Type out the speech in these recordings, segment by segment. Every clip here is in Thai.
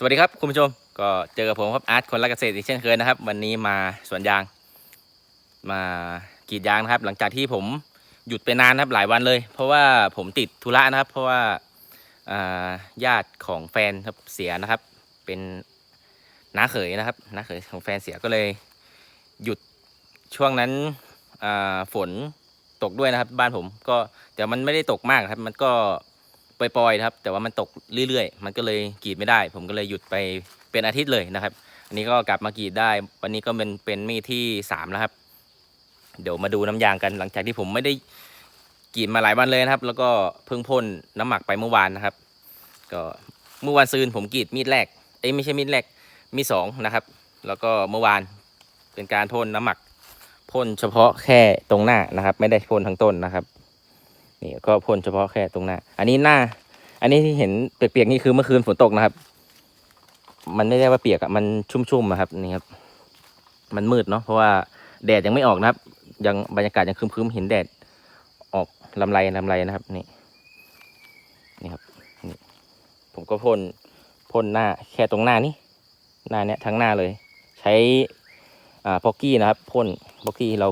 สวัสดีครับคุณผู้ชมก็เจอกับผมครับอาร์ตคนรักเกษตรอีกเช่นเคยนะครับ วันนี้มาสวนยาง มากรีดยางนะครับ หลังจากที่ผมหยุดไปนานนะครับหลายวันเลย เพราะว่าผมติดธุระนะครับ เพราะว่าญาติของแฟนครับเสียนะครับ เป็นน้าเขยนะครับน้าเขยของแฟนเสียก็เลย หยุดช่วงนั้นฝนตกด้วยนะครับ บ้านผมก็แต่มันไม่ได้ตกมากครับ มันก็ ปล่อยๆนะครับ แต่ว่ามันตกเรื่อยๆ มันก็เลยกรีดไม่ได้ ผมก็เลยหยุดไปเป็นอาทิตย์เลยนะครับ อันนี้ก็กลับมากรีดได้ วันนี้ก็เป็นเป็นมีดที่สามแล้วครับ เดี๋ยวมาดูน้ำยางกันหลังจากที่ผมไม่ได้กรีดมาหลายวันเลยนะครับ แล้วก็เพิ่งพ่นน้ำหมักไปเมื่อวานนะครับ ก็เมื่อวานซืนผมกรีดมีดแรกเอ้ยไม่ใช่มีดแรกมีสองนะครับ แล้วก็เมื่อวานเป็นการพ่นน้ำหมักพ่นเฉพาะแค่ตรงหน้านะครับ ไม่ได้พ่นทั้งต้นนะครับ นี่ก็พ่นเฉพาะแค่ตรงหน้า อันนี้หน้า อันนี้ที่เห็นเปียกๆนี่คือเมื่อคืนฝนตกนะครับ มันไม่ได้ว่าเปียกอะมันชุ่มๆอะครับนี่ครับ มันมืดเนาะเพราะว่าแดดยังไม่ออกนะครับ ยังบรรยากาศยังครึมๆเห็นแดดออกลำไรลำไรนะครับนี่นี่ครับนี่ผมก็พ่นพ่นหน้าแค่ตรงหน้านี้หน้าเนี้ยทั้งหน้าเลย ใช้อ่าพ็อกกี้นะครับพ่นพ็อกกี้เรา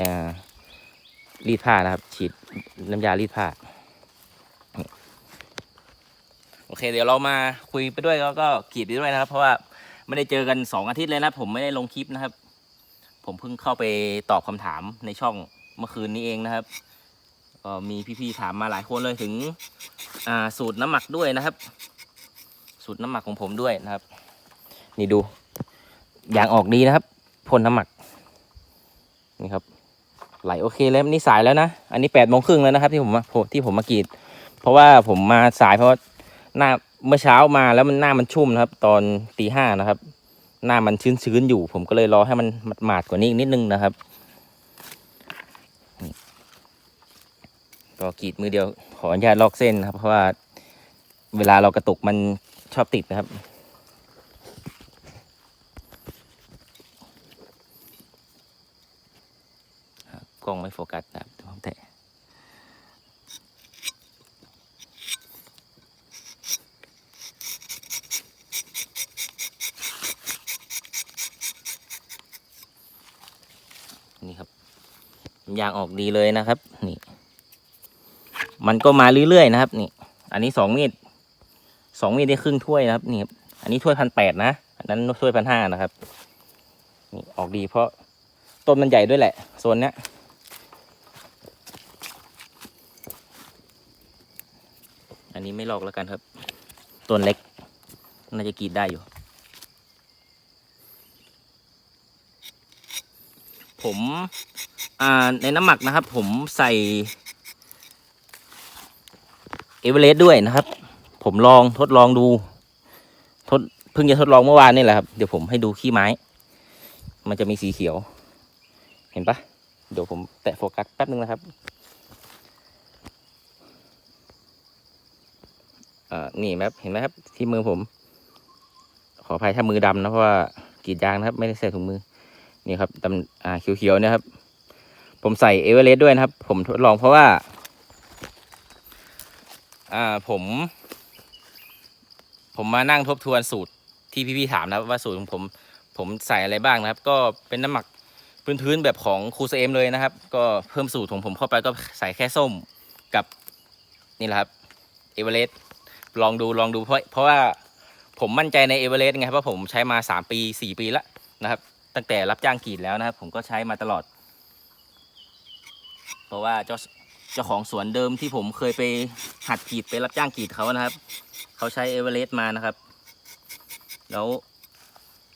อ่า รีดผ้านะครับ ฉีดน้ำยารีดผ้า โอเค เดี๋ยวเรามาคุยไปด้วยแล้วก็กรีดไปด้วยนะครับ เพราะว่าไม่ได้เจอกันสองอาทิตย์เลยนะ ผมไม่ได้ลงคลิปนะครับ ผมเพิ่งเข้าไปตอบคำถามในช่องเมื่อคืนนี้เองนะครับก็มีพี่ๆถามมาหลายคนเลยถึงสูตรน้ำหมักด้วยนะครับ สูตรน้ำหมักของผมด้วยนะครับ นี่ดู อย่างออกดีนะครับพ่นน้ำหมักนี่ครับ ไหลโอเคแล้วนี่สายแล้วนะ อันนี้แปดโมงครึ่งแล้วนะครับ ที่ผมที่ผมมากรีด เพราะว่าผมมาสายเพราะหน้าเมื่อเช้ามาแล้วมันหน้ามันชุ่มนะครับ ตอนตีห้านะครับ หน้ามันชื้นๆอยู่ ผมก็เลยรอให้มันหมาดกว่านี้อีกนิดนึงนะครับนี่ก็กรีดมือเดียวขออนุญาตลอกเส้นนะครับ เพราะว่าเวลาเรากระตุกมันชอบติดนะครับ กล้องไม่โฟกัสนะครับผมแตะนี่ครับยางออกดีเลยนะครับ นี่ มันก็มาเรื่อยๆนะครับ นี่ อันนี้สองมีดสองมีดได้ครึ่งถ้วยนะครับ นี่ครับอันนี้ถ้วยพันแปดนะอันนั้นถ้วยพันห้านะครับนี่ออกดีเพราะต้นมันใหญ่ด้วยแหละโซนเนี้ย นนี้ไม่ลอกแล้วกันครับ ต้นเล็ก น่าจะกรีดได้อยู่ ผมในน้ำหมักนะครับ ผมใส่เอเวอเรสต์ด้วยนะครับ ผมลองทดลองดู ทดเพิ่งจะทดลองเมื่อวานนี่แหละครับ เดี๋ยวผมให้ดูขี้ไม้ มันจะมีสีเขียว เห็นปะเดี๋ยวผมแตะโฟกัสแป๊บนึงนะครับอ่า นี่ไหมครับเห็นไหมครับ ที่มือผม ขออภัยถ้ามือดำนะเพราะว่ากรีดยางนะครับ ไม่ได้ใส่ถุงมือ นี่ครับดำอ่าเขียวๆนะครับ ผมใส่เอเวอเรสต์ด้วยนะครับ ผมทดลองเพราะว่า อ่าผม ผมมานั่งทบทวนสูตรที่พี่ๆถามนะครับว่าสูตรของผม ผมใส่อะไรบ้างนะครับ ก็เป็นน้ำหมักพื้นๆแบบของครูเซมเลยนะครับ ก็เพิ่มสูตรของผมเข้าไปก็ใส่แค่ส้มกับนี่แหละครับเอเวอเรสต์ ลองดูลองดูเพราะเพราะว่าผมมั่นใจในเอเวอเรสต์ไงเพราะผมใช้มาสามปีสี่ปีแล้วนะครับ ตั้งแต่รับจ้างกรีดแล้วนะครับ ผมก็ใช้มาตลอด เพราะว่าเจ้าเจ้าของสวนเดิมที่ผมเคยไปหัดกรีดไปรับจ้างกรีดเขานะครับ เขาใช้เอเวอเรสต์มานะครับ แล้ว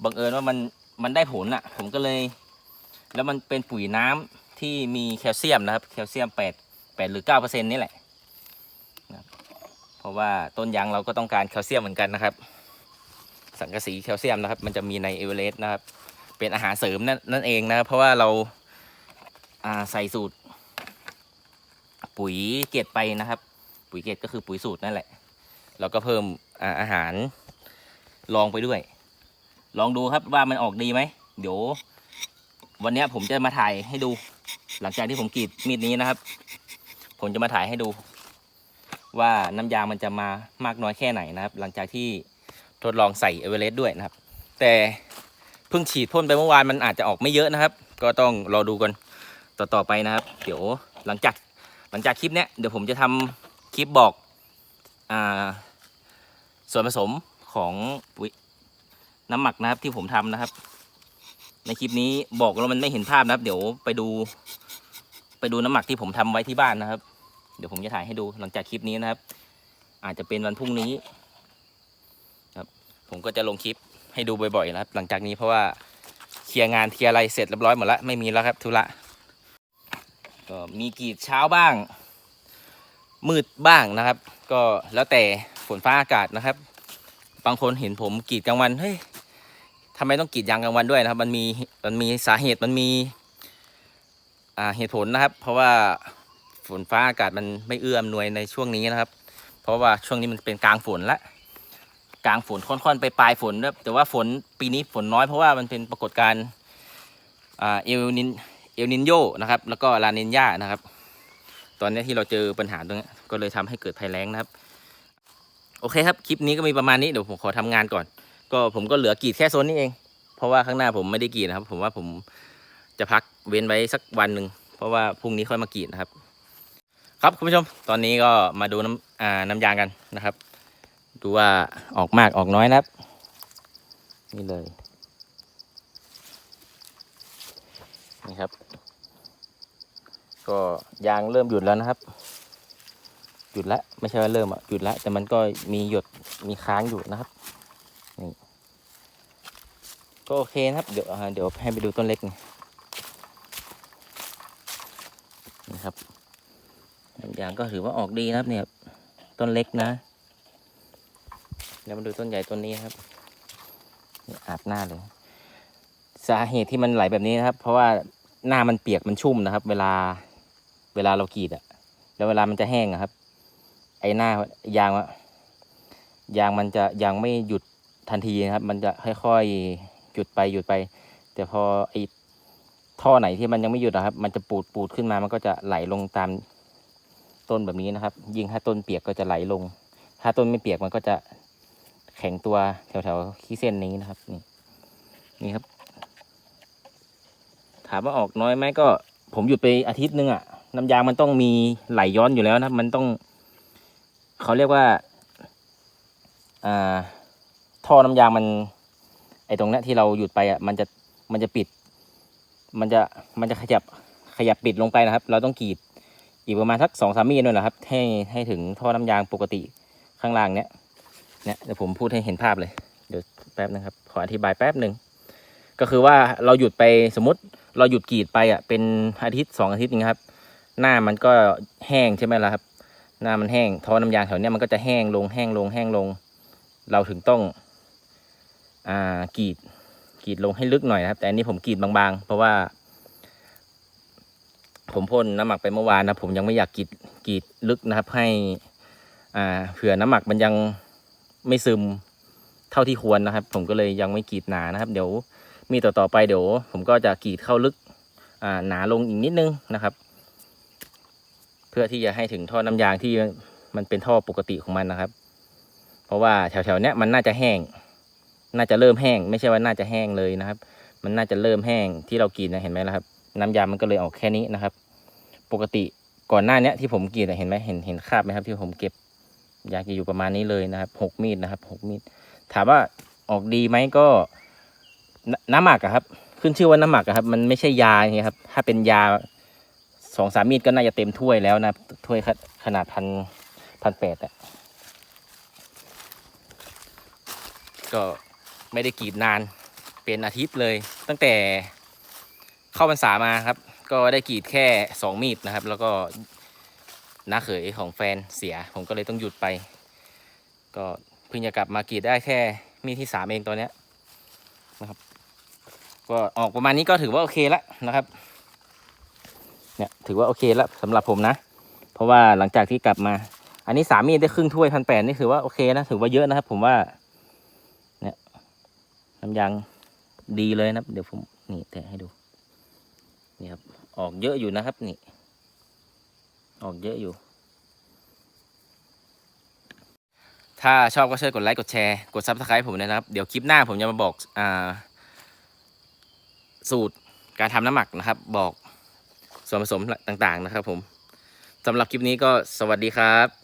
บังเอิญว่ามันมันได้ผลอะ ผมก็เลย แล้วมันเป็นปุ๋ยน้ำที่มีแคลเซียมนะครับ แคลเซียมแปดแปดหรือเก้าเปอร์เซ็นต์นี่แหละ ราะว่าต้นยางเราก็ต้องการแคลเซียมเหมือนกันนะครับ สังกะสีแคลเซียมนะครับ มันจะมีในเอเวอเรสต์นะครับ เป็นอาหารเสริมนั่นนั่นเองนะครับ เพราะว่าเราาใส่สูตร ปุ๋ยเกตไปนะครับ ปุ๋ยเกตก็คือปุ๋ยสูตรนั่นแหละเราก็เพิ่มอาอาหารลองไปด้วย ลองดูครับว่ามันออกดีไหมเดี๋ยววันนี้ผมจะมาถ่ายให้ดู หลังจากที่ผมกรีดมีดนี้นะครับ ผมจะมาถ่ายให้ดู ว่าน้ำยางมันจะมามากน้อยแค่ไหนนะครับ หลังจากที่ทดลองใส่เอเวอเรสต์ด้วยนะครับ แต่เพิ่งฉีดพ่นไปเมื่อวานมันอาจจะออกไม่เยอะนะครับ ก็ต้องรอดูกันต่อต่อไปนะครับ เดี๋ยวหลังจากหลังจากคลิปเนี้ยเดี๋ยวผมจะทำคลิปบอกอ่าส่วนผสมของปุ๋ยน้ำหมักนะครับที่ผมทำนะครับ ในคลิปนี้บอกแล้วมันไม่เห็นภาพนะครับ เดี๋ยวไปดู ไปดูน้ำหมักที่ผมทำไว้ที่บ้านนะครับ เดี๋ยวผมจะถ่ายให้ดูหลังจากคลิปนี้นะครับ อาจจะเป็นวันพรุ่งนี้ครับผมก็จะลงคลิปให้ดูบ่อยๆนะครับ หลังจากนี้เพราะว่าเคลียร์งานเคลียร์อะไรเสร็จเรียบร้อยหมดแล้วไม่มีแล้วครับธุระก็มีกรีดเช้าบ้าง มืดบ้างนะครับ ก็แล้วแต่ฝนฟ้าอากาศนะครับ บางคนเห็นผมกรีดกลางวันเฮ้ยทำไมต้องกรีดยางกลางวันด้วยนะครับ มันมีมันมีสาเหตุมันมีอ่าเหตุผลนะครับ เพราะว่า ฝนฟ้าอากาศมันไม่เอื้ออำนวยในช่วงนี้นะครับ เพราะว่าช่วงนี้มันเป็นกลางฝนละกลางฝนค่อนๆไปปลายฝนนะแต่ว่าฝนปีนี้ฝนน้อยเพราะว่ามันเป็นปรากฏการณ์เอลนินเอลนินโยนะครับ แล้วก็ลานินยานะครับ ตอนนี้ที่เราเจอปัญหาตรงนี้ก็เลยทำให้เกิดภัยแล้งนะครับ โอเคครับ คลิปนี้ก็มีประมาณนี้เดี๋ยวผมขอทำงานก่อน ก็ผมก็เหลือกรีดแค่โซนนี้เอง เพราะว่าข้างหน้าผมไม่ได้กรีดนะครับ ผมว่าผมจะพักเว้นไว้สักวันหนึ่งเพราะว่าพรุ่งนี้ค่อยมากรีดนะครับ ครับคุณผู้ชม ตอนนี้ก็มาดูน้ำอ่าน้ำยางกันนะครับ ดูว่าออกมากออกน้อยนะครับ นี่เลย นี่ครับ ก็ยางเริ่มหยุดแล้วนะครับ หยุดแล้วไม่ใช่ว่าเริ่มอะหยุดแล้วแต่มันก็มีหยดมีค้างอยู่นะครับนี่ก็โอเคนะครับ เดี๋ยวเดี๋ยวให้ไปดูต้นเล็กนี่นี่ครับ น้ำยางก็ถือว่าออกดีนะครับเนี่ยต้นเล็กนะแล้วมาดูต้นใหญ่ต้นนี้ครับอาบหน้าเลย สาเหตุที่มันไหลแบบนี้นะครับ เพราะว่าหน้ามันเปียกมันชุ่มนะครับ เวลาเวลาเรากรีดอะแล้วเวลามันจะแห้งอะครับ ไอ้หน้ายางอะยางมันจะยังไม่หยุดทันทีนะครับ มันจะค่อยๆหยุดไปหยุดไป แต่พอไอ้ท่อไหนที่มันยังไม่หยุดนะครับ มันจะปูดปูดขึ้นมา มันก็จะไหลลงตาม ต้นแบบนี้นะครับ ยิ่งถ้าต้นเปียกก็จะไหลลง ถ้าต้นไม่เปียกมันก็จะแข็งตัวแถวๆขี้เส้นนี้นะครับ นี่นี่ครับ ถามว่าออกน้อยไหมก็ ผมหยุดไปอาทิตย์นึงอะน้ำยางมันต้องมีไหลย้อนอยู่แล้วนะมันต้องเขาเรียกว่าอ่าท่อน้ำยางมัน ไอตรงนี้ที่เราหยุดไปอะมันจะมันจะปิด มันจะมันจะขยับขยับปิดลงไปนะครับ เราต้องกรีด อีกประมาณสักสองสามมีดด้วยนะครับให้ให้ถึงท่อน้ำยางปกติข้างล่างเนี้ยเนี่ยเดี๋ยวผมพูดให้เห็นภาพเลย เดี๋ยวแป๊บนะครับ ขออธิบายแป๊บหนึ่งก็คือว่าเราหยุดไปสมมติเราหยุดกรีดไปอะเป็นอาทิตย์สองอาทิตย์นึงครับ หน้ามันก็แห้งใช่ไหมล่ะครับ หน้ามันแห้งท่อน้ำยางแถวเนี้ยมันก็จะแห้งลงแห้งลงแห้งลง เราถึงต้องอ่ากรีดกรีดลงให้ลึกหน่อยนะครับ แต่อันนี้ผมกรีดบางๆ เพราะว่า ผมพ่นน้ำหมักไปเมื่อวานนะผมยังไม่อยากกรีดกรีดลึกนะครับ ให้อ่าเผื่อน้ำหมักมันยังไม่ซึมเท่าที่ควรนะครับ ผมก็เลยยังไม่กรีดหนานะครับ เดี๋ยวมีต่อๆไปเดี๋ยวผมก็จะกรีดเข้าลึกอ่าหนาลงอีกนิดนึงนะครับ เพื่อที่จะให้ถึงท่อน้ำยางที่มันเป็นท่อปกติของมันนะครับ เพราะว่าแถวๆเนี้ยมันน่าจะแห้ง น่าจะเริ่มแห้ง ไม่ใช่ว่าน่าจะแห้งเลยนะครับ มันน่าจะเริ่มแห้งที่เรากรีดนะเห็นไหมล่ะครับ น้ำยามันก็เลยออกแค่นี้นะครับ ปกติก่อนหน้าเนี้ยที่ผมกรีดเห็นไหมเห็นเห็นคราบไหมครับที่ผมเก็บยาจะอยู่ประมาณนี้เลยนะครับหกมีดนะครับหกมีด ถามว่าออกดีไหมก็น้ำหมักอะครับ ขึ้นชื่อว่าน้ำหมักอะครับ มันไม่ใช่ยาเงี้ยครับ ถ้าเป็นยาสองสามมีดก็น่าจะเต็มถ้วยแล้วนะถ้วยขนาดพันพันแปดอะก็ไม่ได้กรีดนานเป็นอาทิตย์เลย ตั้งแต่เข้าพรรษามาครับ ก็ได้กรีดแค่สองมีดนะครับ แล้วก็น้าเขยของแฟนเสีย ผมก็เลยต้องหยุดไป ก็เพิ่งจะกลับมากรีดได้แค่มีดที่สามเองตัวเนี้ยนะครับ ก็ออกประมาณนี้ก็ถือว่าโอเคแล้วนะครับเนี่ยถือว่าโอเคแล้วสำหรับผมนะ เพราะว่าหลังจากที่กลับมา อันนี้สามมีดได้ครึ่งถ้วยพันแปดนี่ถือว่าโอเคนะถือว่าเยอะนะครับ ผมว่าเนี่ยน้ำยางดีเลยนะเดี๋ยวผมนี่แตะให้ดู นี่ครับ ออกเยอะอยู่นะครับนี่ ออกเยอะอยู่ ถ้าชอบก็ช่วยกดไลค์กดแชร์กดซับสไครต์ผมนะครับ เดี๋ยวคลิปหน้าผมจะมาบอกอ่าสูตรการทำน้ำหมักนะครับ บอกส่วนผสมต่างๆนะครับผมสำหรับคลิปนี้ก็สวัสดีครับ